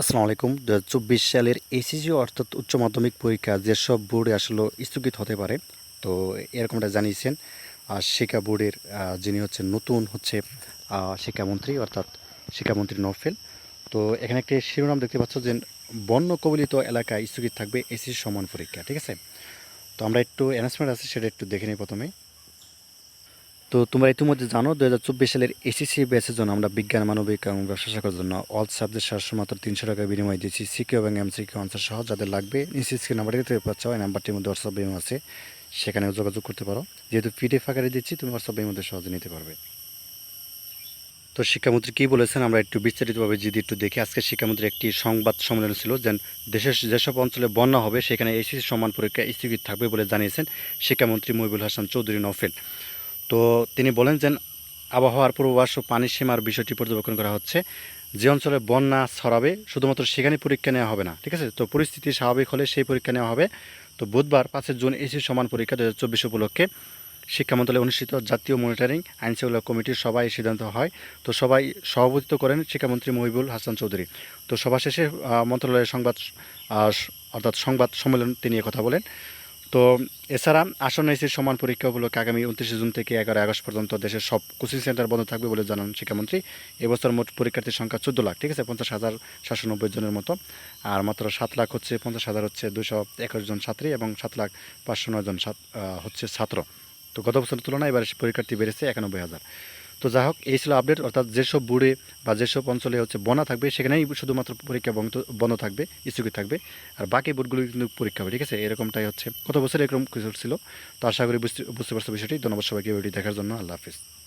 আসসালামু আলাইকুম। দু হাজার চব্বিশ সালের এসিজি অর্থাৎ উচ্চ মাধ্যমিক পরীক্ষা যেসব বোর্ডে আসলে স্থগিত হতে পারে, তো এরকমটা জানিয়েছেন। শিক্ষা বোর্ডের যিনি হচ্ছেন নতুন হচ্ছে শিক্ষামন্ত্রী অর্থাৎ শিক্ষামন্ত্রী নফেল। তো এখানে একটি শিরোনাম দেখতে পাচ্ছ যে বন্য কবলিত এলাকায় স্থগিত থাকবে এসিজি সমান পরীক্ষা, ঠিক আছে? তো আমরা একটু অ্যানাউন্সমেন্ট আছে, সেটা একটু দেখে নিই প্রথমে। তো তোমরা ইতিমধ্যে জানো দু হাজার চব্বিশ সালের এসিসি ব্যাচের জন্য আমরা বিজ্ঞান, মানবিক এবং ব্যবসা শাখার জন্য অল সাবজেক্ট সাতশো মাত্র তিনশো টাকা বিনিময় দিয়েছি। সিকিউ এবং এমসিকিউ আনসার সহ যাদের লাগবে নিচে স্ক্রিন নাম্বারটি দেখতে পাচ্ছ, এই নাম্বারটির মধ্যে হোয়াটসঅ্যাপ বিম আছে সেখানেও যোগাযোগ করতে পারো। যেহেতু পিডিএফ আকারে দিচ্ছি, তুমি হোয়াটসঅ্যাপ বিমের মধ্যে সহজে নিতে পারবে। তো শিক্ষামন্ত্রী কী বলেছেন, আমরা একটু বিস্তারিতভাবে যদি একটু দেখি। আজকে শিক্ষামন্ত্রী একটি সংবাদ সম্মেলন ছিল যে দেশের যেসব অঞ্চলে বন্যা হবে, সেখানে এসিসি সমান পরীক্ষা স্থগিত থাকবে বলে জানিয়েছেন শিক্ষামন্ত্রী মহিবুল হাসান চৌধুরী নফেল তো তিনি বলেন যে আবহাওয়ার পূর্বাভাস ও পানির সীমার বিষয়টি পর্যবেক্ষণ করা হচ্ছে। যে অঞ্চলে বন্যা ছড়াবে, শুধুমাত্র সেখানে পরীক্ষা নেওয়া হবে না, ঠিক আছে? তো পরিস্থিতি স্বাভাবিক হলে সেই পরীক্ষা নেওয়া হবে। তো বুধবার পাঁচের জুন এসি সমান পরীক্ষা দু হাজার চব্বিশ উপলক্ষে শিক্ষা মন্ত্রণালয়ে অনুষ্ঠিত জাতীয় মনিটরিং, আইন শৃঙ্খলা কমিটির সভায় সিদ্ধান্ত হয়। তো সবাই সভাপতিত্ব করেন শিক্ষামন্ত্রী মহিবুল হাসান চৌধুরী। তো সভা শেষে মন্ত্রণালয়ের সংবাদ অর্থাৎ সংবাদ সম্মেলন তিনি কথা বলেন। তো এছাড়া আসন্ন এসির সমান পরীক্ষা উপলক্ষে আগামী উনত্রিশে জুন থেকে এগারো আগস্ট পর্যন্ত দেশের সব কোচিং সেন্টার বন্ধ থাকবে বলে জানান শিক্ষামন্ত্রী। এবছর মোট পরীক্ষার্থীর সংখ্যা চোদ্দ লাখ, ঠিক আছে? পঞ্চাশ হাজার সাতশো নব্বই জনের মতো। আর মাত্র সাত লাখ হচ্ছে, পঞ্চাশ হাজার হচ্ছে দুশো একুশ জন ছাত্রী এবং সাত লাখ পাঁচশো নয় জন হচ্ছে ছাত্র। তো গত বছরের তুলনায় এবার পরীক্ষার্থী বেড়েছে একানব্বই হাজার। তো যাই হোক, এই ছিল আপডেট অর্থাৎ যেসব বুড়ে বা যেসব অঞ্চলে হচ্ছে বনা থাকবে, সেখানেই শুধুমাত্র পরীক্ষা বন্ধ থাকবে, স্থগিত থাকবে। আর বাকি বোর্ডগুলো কিন্তু পরীক্ষা হবে, ঠিক আছে? এরকমটাই হচ্ছে। কত বছর এরকম কিছু ছিল। তো আশা করি বুঝতে বুঝতে পারছ বিষয়টি। ধন্যবাদ সবাইকে ভিডিও দেখার জন্য। আল্লাহ হাফিজ।